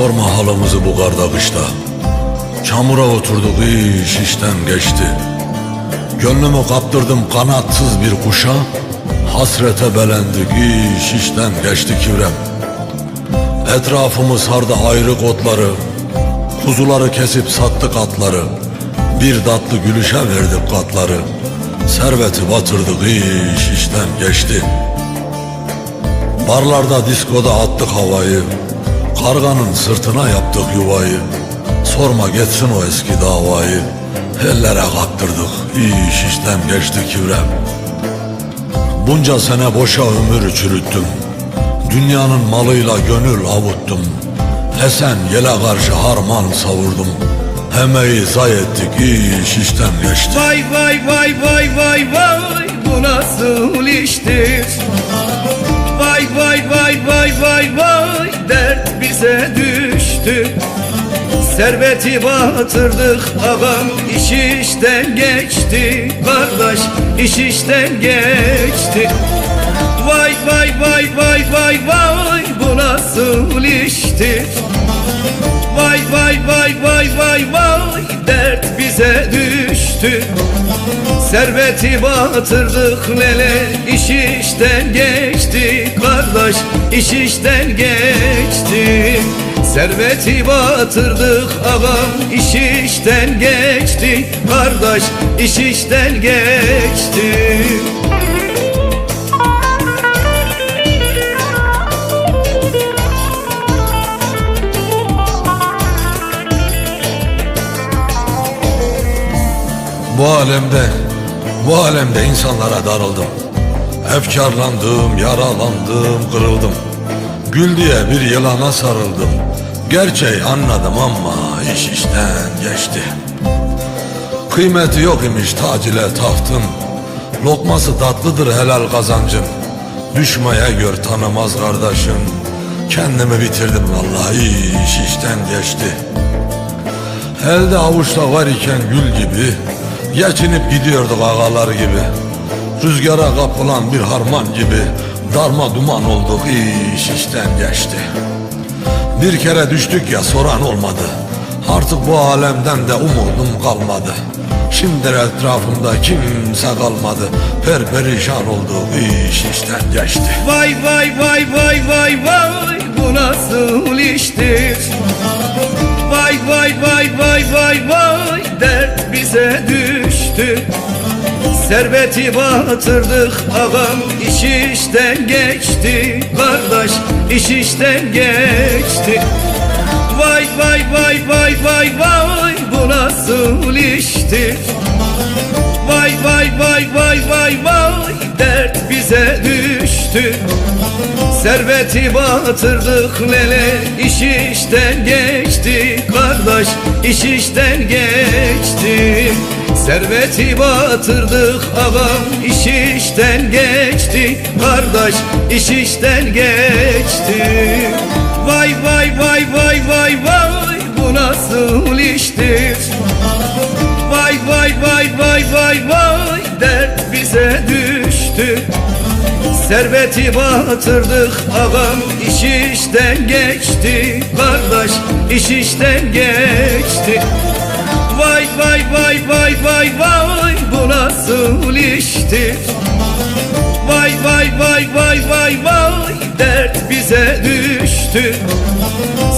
sorma halımızı bu karda kışta. Çamura oturduk iş işten geçti. Gönlümü kaptırdım kanatsız bir kuşa. Hasrete belendik iş işten geçti kivrem. Etrafımı sardı ayrı kotları Kuzuları kesip sattık atları. Bir tatlı gülüşe verdik katları. Serveti batırdık iş işten geçti. Barlarda diskoda attık havayı Karganın sırtına yaptık yuvayı. Sorma geçsin o eski davayı. Ellere kaptırdık iş işten geçti kivrem. Bunca sene boşa ömür çürüttüm. Dünyanın malıyla gönül avuttum. Esen yele karşı harman savurdum. Emeği zay ettik iş işten geçti. Vay vay vay vay vay vay bu nasıl iştir? Vay vay vay vay vay vay dert bize düştü Serveti batırdık ağam iş işten geçti. Kardeş iş işten geçti. Vay vay vay vay vay vay bu nasıl iştir? Vay vay vay vay vay vay dert bize düştü. Serveti batırdık lele iş işten geçti. Kardeş iş işten geçti. Serveti batırdık ağam iş işten geçti. Kardeş iş işten geçti Bu alemde, bu alemde insanlara darıldım. Efkarlandım, yaralandım, kırıldım. Gül diye bir yılana sarıldım. Gerçeği anladım ama iş işten geçti. Kıymeti yok imiş tac tahtın Lokması tatlıdır helal kazancın Düşmeye gör tanımaz kardeşim. Kendimi bitirdim vallahi iş işten geçti. Elde avuçta var iken gül gibi Geçinip gidiyorduk ağalar gibi. Rüzgara kapılan bir harman gibi Darma duman olduk iş işten geçti. Bir kere düştük ya soran olmadı. Artık bu alemden de umudum kalmadı. Şimdi etrafımda kimse kalmadı. Perperişan olduk iş işten geçti. Vay vay vay vay vay vay bu nasıl iştir? Vay vay vay vay vay vay dert bize Serveti batırdık ağam iş işten geçti Kardeş iş işten geçti. Vay vay vay vay vay vay bu nasıl iştir? Vay vay vay vay vay vay dert bize düştü. Serveti batırdık lele iş işten geçti Kardeş iş işten geçti Serveti batırdık ağam iş işten geçti Kardeş iş işten geçti Vay vay vay vay vay vay bu nasıl iştir Vay vay vay vay vay vay dert bize düştü Serveti batırdık ağam iş işten geçti Kardeş iş işten geçti Vay vay vay vay vay vay bu nasıl iştir Vay vay vay vay vay vay dert bize düştü.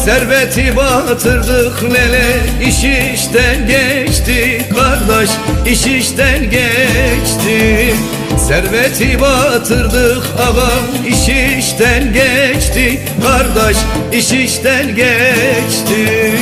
Serveti batırdık lele iş işten geçti. Kardeş iş işten geçti. Serveti batırdık ağam iş işten geçti. Kardeş iş işten geçti